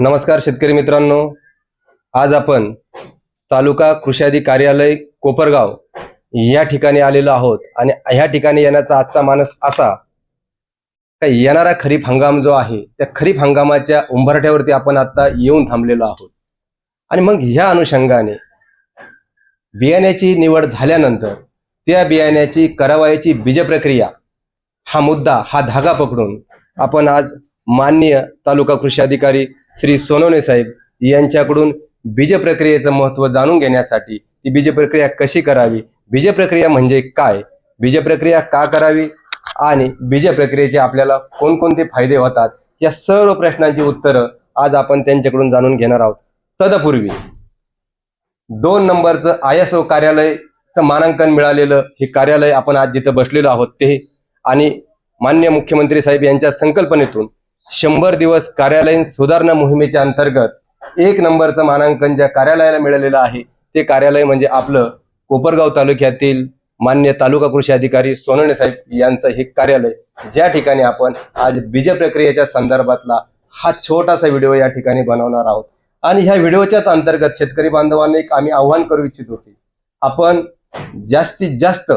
नमस्कार शेतकरी मित्रांनो. आज आपण तालुका कृषी कार्यालय कोपरगाव या ठिकाणी आलेलो आहोत आणि ह्या ठिकाणी येण्याचा आजचा मानस असा का येणारा खरीप हंगाम जो आहे त्या खरीप हंगामाच्या उंबरठ्यावरती आपण आता येऊन थांबलेलो आहोत. आणि मग ह्या अनुषंगाने बियाण्याची निवड झाल्यानंतर त्या बियाण्याची करावयाची बीज प्रक्रिया हा मुद्दा हा धागा पकडून आपण आज माननीय तालुका कृषी अधिकारी श्री सोनवणे साहेब यांच्याकडून बीज प्रक्रियेचं महत्त्व जाणून घेण्यासाठी ती बीज प्रक्रिया कशी करावी? बीज प्रक्रिया म्हणजे काय? बीज प्रक्रिया का करावी? आणि बीज प्रक्रियेचे आपल्याला कोणकोणते फायदे होतात? या सर्व प्रश्नांची उत्तरं आज आपण त्यांच्याकडून जाणून घेणार आहोत. तदपूर्वी दोन नंबरचं आय एस ओ कार्यालयचं मानांकन मिळालेलं हे कार्यालय आपण आज जिथं बसलेलो आहोत ते आणि मान्य मुख्यमंत्री साहेब यांच्या संकल्पनेतून शंभर दिवस कार्यालयीन सुधारणा मोहिमेच्या अंतर्गत एक नंबरचं मानांकन ज्या कार्यालयाला मिळालेलं आहे ते कार्यालय म्हणजे आपलं कोपरगाव तालुक्यातील मान्य तालुका कृषी अधिकारी सोनवणे साहेब यांचं हे कार्यालय. ज्या ठिकाणी आपण आज बीज प्रक्रियेच्या संदर्भातला हा छोटासा व्हिडिओ या ठिकाणी बनवणार आहोत. आणि ह्या व्हिडिओच्याच अंतर्गत शेतकरी बांधवांना एक आम्ही आव्हान करू इच्छित होते आपण जास्तीत जास्त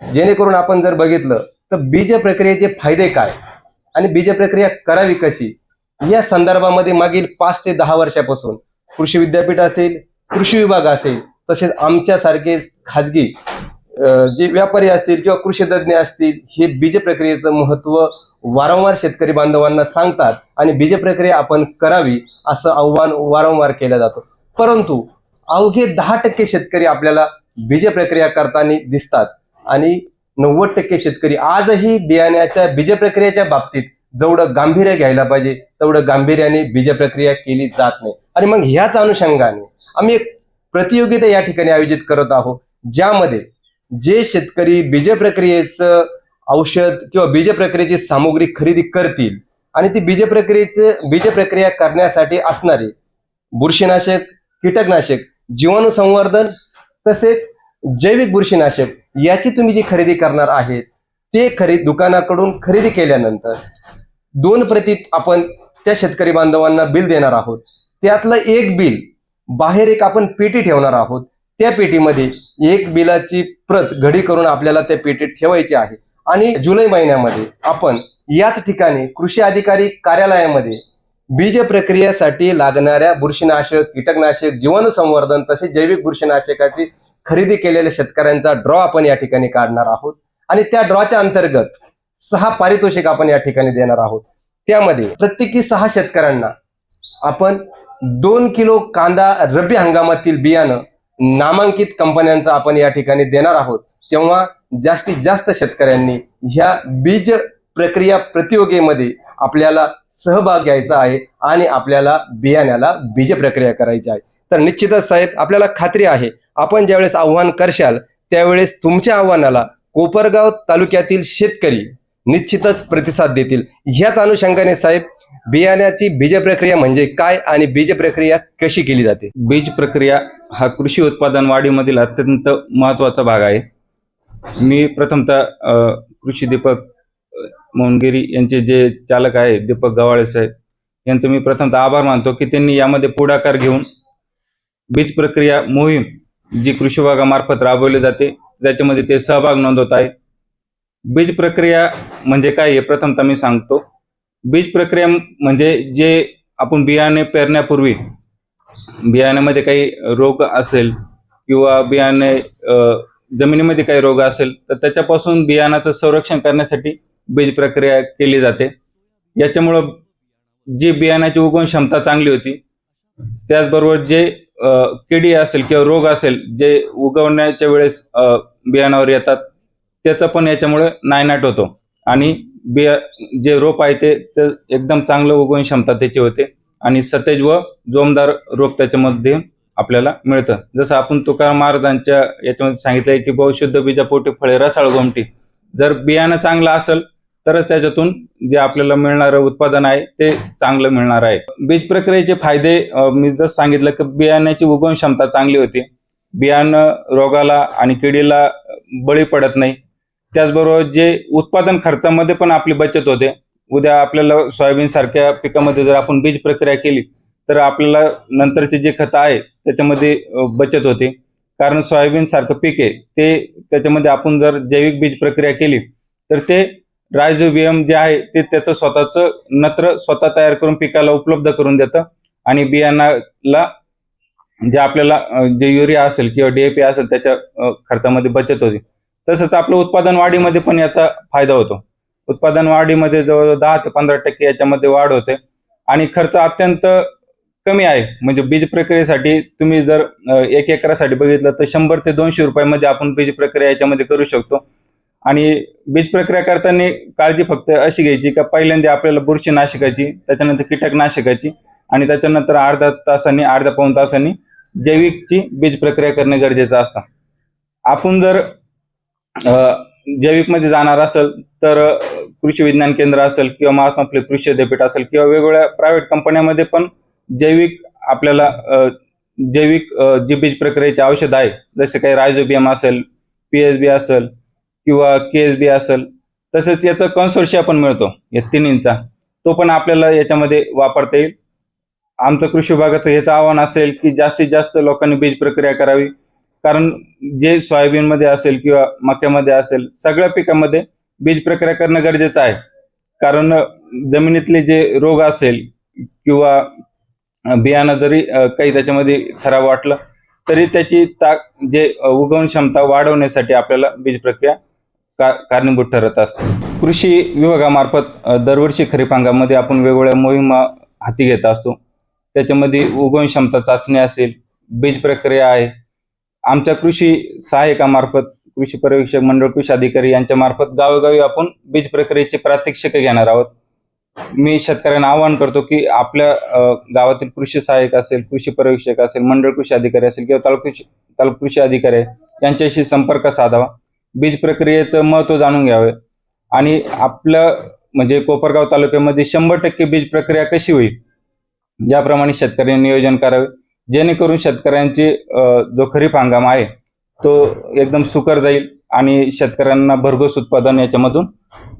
जेणेकरून आपण जर बघितलं तर बीज प्रक्रियेचे फायदे काय? आणि बीज प्रक्रिया करावी कशी? या संदर्भामध्ये मागील पाच ते दहा वर्षापासून कृषी विद्यापीठ असेल कृषी विभाग असेल तसेच आमच्यासारखे खाजगी जे व्यापारी असतील किंवा कृषी तज्ज्ञ असतील हे बीज प्रक्रियेचं महत्त्व वारंवार शेतकरी बांधवांना सांगतात आणि बीज प्रक्रिया आपण करावी असं आव्हान वारंवार केलं जातं. परंतु अवघे दहा टक्के शेतकरी आपल्याला बीज प्रक्रिया करताना दिसतात आणि नव्वद टक्के शेतकरी आजही बियाण्याच्या बीज प्रक्रियेच्या बाबतीत जेवढं गांभीर्य घ्यायला पाहिजे तेवढं गांभीर्याने बीज प्रक्रिया केली जात नाही. आणि मग ह्याच अनुषंगाने आम्ही एक प्रतियोगिता या ठिकाणी आयोजित करत आहोत ज्यामध्ये जे शेतकरी बीज प्रक्रियेचं औषध किंवा बीज प्रक्रियेची सामुग्री खरेदी करतील आणि ती बीज प्रक्रियेचे बीज प्रक्रिया करण्यासाठी असणारे बुरशीनाशक कीटकनाशक जीवाणू संवर्धन तसेच जैविक बुरशीनाशक याची तुम्ही जी खरेदी करणार आहेत ते खरेदी दुकानाकडून खरेदी केल्यानंतर दोन प्रतीत आपण त्या शेतकरी बांधवांना बिल देणार आहोत. त्यातलं एक बिल बाहेर एक आपण पेटी ठेवणार आहोत. त्या पेटीमध्ये एक बिलाची प्रत घडी करून आपल्याला त्या पेटीत ठेवायची आहे. आणि जुलै महिन्यामध्ये आपण याच ठिकाणी कृषी अधिकारी कार्यालयामध्ये बीज प्रक्रियेसाठी लागणाऱ्या बुरशीनाशक कीटकनाशक जीवाणू संवर्धन तसेच जैविक बुरशीनाशकाची खरेदी केलेल्या शेतकऱ्यांचा ड्रॉ आपण या ठिकाणी काढणार आहोत. आणि त्या ड्रॉच्या अंतर्गत सहा पारितोषिक आपण या ठिकाणी देणार आहोत. त्यामध्ये प्रत्येकी सहा शेतकऱ्यांना आपण दोन किलो कांदा रब्बी हंगामातील बियाणं नामांकित कंपन्यांचा आपण या ठिकाणी देणार आहोत. तेव्हा जास्तीत जास्त शेतकऱ्यांनी ह्या बीज प्रक्रिया प्रतियोगेमध्ये आपल्याला सहभाग घ्यायचा आहे आणि आपल्याला बियाण्याला बीज प्रक्रिया करायची आहे. तर निश्चितच साहेब आपल्याला खात्री आहे आपण ज्यावेळेस आव्हान करशाल त्यावेळेस तुमच्या आव्हानाला कोपरगाव तालुक्यातील शेतकरी निश्चितच प्रतिसाद देतील. ह्याच अनुषंगाने साहेब बियाण्याची बीज प्रक्रिया म्हणजे काय आणि बीज प्रक्रिया कशी केली जाते? बीज प्रक्रिया हा कृषी उत्पादन वाढीमधील अत्यंत महत्त्वाचा भाग आहे. मी प्रथमतः कृषी दीपक मोनगिरी यांचे जे चालक आहे दीपक गवाळे साहेब यांचं मी प्रथमतः आभार मानतो की त्यांनी यामध्ये पुढाकार घेऊन बीज प्रक्रिया मोहीम जी कृषी विभागामार्फत राबवली जाते ज्याच्यामध्ये ते सहभाग नोंदवत आहे. बीज प्रक्रिया म्हणजे काय हे प्रथमतः मी सांगतो. बीज प्रक्रिया म्हणजे जे आपण बियाणे पेरण्यापूर्वी बियाण्यामध्ये काही रोग असेल किंवा बियाणे जमिनीमध्ये काही रोग असेल तर त्याच्यापासून बियाणाचं संरक्षण करण्यासाठी बीज प्रक्रिया केली जाते. याच्यामुळं जी बियाण्याची उगवण क्षमता चांगली होती त्याचबरोबर जे किडी असेल किंवा रोग असेल जे उगवण्याच्या वेळेस बियाणावर येतात त्याचा पण याच्यामुळे नायनाट होतो. आणि बिया जे रोप आहे ते ते एकदम चांगलं उगवण क्षमता त्याची होते. आणि सतेज व जोमदार रोप त्याच्यामध्ये आपल्याला मिळतं. जसं आपण तुकाराम महाराजांच्या याच्यामध्ये सांगितलंय की बहुशुद्ध बीजापोटी फळे रसाळ गोमटी. जर बियाणं चांगलं असेल तरच त्याच्यातून जे आपल्याला मिळणारं उत्पादन आहे ते चांगलं मिळणार आहे. बीज प्रक्रियेचे फायदे मी जर सांगितलं की बियाण्याची उगवण क्षमता चांगली होती. बियाणं रोगाला आणि किडीला बळी पडत नाही. त्याचबरोबर जे उत्पादन खर्चामध्ये पण आपली बचत होते. उद्या आपल्याला सोयाबीन सारख्या पिकामध्ये जर आपण बीज प्रक्रिया केली तर आपल्याला नंतरचे जे खतं आहे त्याच्यामध्ये बचत होते. कारण सोयाबीन सारखं पीक आहे ते त्याच्यामध्ये आपण जर जैविक बीज प्रक्रिया केली तर ते रायझोबियम जे आहे ते त्याचं स्वतःचं नत्र स्वतः तयार करून पिकाला उपलब्ध करून देतं. आणि बियाणाला जे आपल्याला जे युरिया असेल किंवा डीएपी असेल त्याच्या खर्चामध्ये बचत होते. तसंच आपलं उत्पादन वाढीमध्ये पण याचा फायदा होतो. उत्पादन वाढीमध्ये जवळजवळ दहा ते पंधरा टक्के याच्यामध्ये वाढ होते. आणि खर्च अत्यंत कमी आहे. म्हणजे बीज प्रक्रियेसाठी तुम्ही जर एक एकरासाठी बघितलं तर शंभर ते दोनशे रुपयामध्ये आपण बीज प्रक्रिया याच्यामध्ये करू शकतो. आणि बीज प्रक्रिया करताना काळजी फक्त अशी घ्यायची का पहिल्यांदा आपल्याला बुरशीनाशकाची त्याच्यानंतर कीटकनाशकाची आणि त्याच्यानंतर अर्धा तासांनी अर्ध्या पाऊन तासांनी जैविकची बीज प्रक्रिया करणे गरजेचं असतं. आपण जर जैविकमध्ये जाणार असेल तर कृषी विज्ञान केंद्र असेल किंवा महात्मा फुले कृषी विद्यापीठ असेल किंवा वेगवेगळ्या प्रायव्हेट कंपन्यामध्ये पण जैविक आपल्याला जैविक जी बीज प्रक्रियेचे औषध आहे जसे काही रायझोबियम असेल पी एस बी असेल किंवा के एस बी असेल तसेच याचा कन्सोर्शिया पण मिळतो या तिन्हींचा. तो पण आपल्याला याच्यामध्ये वापरता येईल. आमचं कृषी विभागाचं याचं आव्हान असेल की जास्तीत जास्त लोकांनी बीज प्रक्रिया करावी. कारण जे सोयाबीनमध्ये असेल किंवा मक्यामध्ये असेल सगळ्या पिकामध्ये बीज प्रक्रिया करणं गरजेचं आहे. कारण जमिनीतले जे रोग असेल किंवा बियाणं जरी काही त्याच्यामध्ये खराब वाटलं तरी त्याची ताक जे उगवण क्षमता वाढवण्यासाठी आपल्याला बीज प्रक्रिया का कारणीभूत ठरत असते. कृषी विभागामार्फत दरवर्षी खरीप हंगामामध्ये आपण वेगवेगळ्या मोहिमा हाती घेत असतो. त्याच्यामध्ये उगवण क्षमता चाचणी असेल बीज प्रक्रिया आहे. आमच्या कृषी सहाय्यकामार्फत कृषी पर्यवेक्षक मंडळ कृषी अधिकारी यांच्या मार्फत गावोगावी आपण बीज प्रक्रियेचे प्रात्यक्षिक घेणार आहोत. मी शेतकऱ्यांना आवाहन करतो की आपल्या गावातील कृषी सहाय्यक असेल कृषी पर्यवेक्षक असेल मंडळ कृषी अधिकारी असेल किंवा तालुका कृषी तालुका कृषी अधिकारी यांच्याशी संपर्क साधावा. बीज प्रक्रियेचं महत्त्व जाणून घ्यावे. आणि आपलं म्हणजे कोपरगाव तालुक्यामध्ये शंभर टक्के बीज प्रक्रिया कशी होईल? याप्रमाणे शेतकऱ्यांनी नियोजन करावे. जेणेकरून शेतकऱ्यांची जो खरीप हंगाम आहे तो एकदम सुकर जाईल आणि शेतकऱ्यांना भरघोस उत्पादन याच्यामधून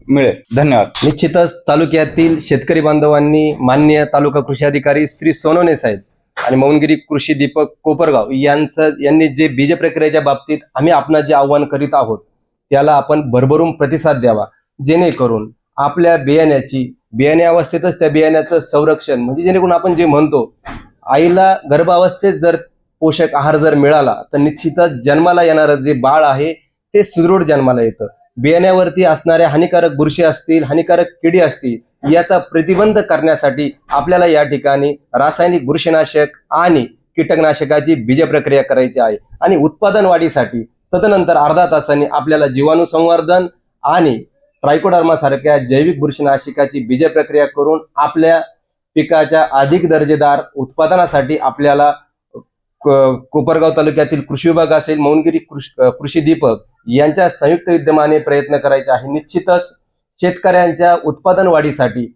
मिळेल. धन्यवाद. निश्चितच तालुक्यातील शेतकरी बांधवांनी मान्य तालुका कृषी अधिकारी श्री सोनवणे साहेब आणि मौनगिरी कृषी दीपक कोपरगाव यांचं यांनी जे बीज प्रक्रियेच्या बाबतीत आम्ही आपणा जे आव्हान करीत आहोत त्याला आपण भरभरून प्रतिसाद द्यावा. जेणेकरून आपल्या बियाण्याची बियाणे अवस्थेतच त्या बियाण्याचं संरक्षण म्हणजे जेणेकरून आपण जे म्हणतो आईला गर्भावस्थेत जर पोषक आहार जर मिळाला तर निश्चितच जन्माला येणारं जे बाळ आहे ते सुदृढ जन्माला येतं. बियाण्यावरती असणाऱ्या हानिकारक बुरशी असतील हानिकारक किडी असतील याचा प्रतिबंध करण्यासाठी आपल्याला या ठिकाणी रासायनिक बुरशीनाशक आणि कीटकनाशकाची बीज प्रक्रिया करायची आहे. आणि उत्पादन वाढीसाठी तदनंतर अर्धा तासांनी आपल्याला जीवाणू संवर्धन आणि ट्रायकोडर्मासारख्या जैविक बुरशीनाशकाची बीज प्रक्रिया करून आपल्या पिकाच्या अधिक दर्जेदार उत्पादनासाठी आपल्याला कोपरगाव तालुक्यातील कृषी विभाग असेल मौनगिरी कृषी दीपक यांच्या संयुक्त विद्यमाने प्रयत्न करायचे आहे. निश्चितच शेतकऱ्यांच्या उत्पादन वाढीसाठी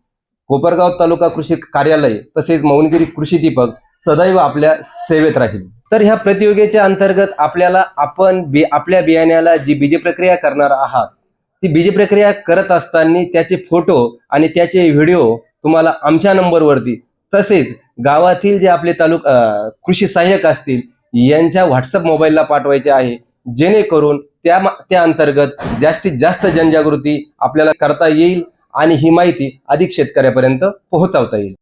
कोपरगाव तालुका कृषी कार्यालय तसेच मौनगिरी कृषी दीपक सदैव आपल्या सेवेत राहील. तर ह्या प्रतियोगितेच्या अंतर्गत आपल्याला आपण बी आपल्या बियाण्याला जी बीज प्रक्रिया करणार आहात ती बीज प्रक्रिया करत असताना त्याचे फोटो आणि त्याचे व्हिडिओ तुम्हाला आमच्या नंबरवरती तसेच गावातील जे आपले तालुका कृषी सहाय्यक असतील यांच्या व्हॉट्सअप मोबाईलला पाठवायचे आहे. जेणेकरून त्या त्या अंतर्गत जास्तीत जास्त जनजागृती आपल्याला करता येईल आणि ही माहिती अधिक शेतकऱ्यापर्यंत पोहोचवता येईल.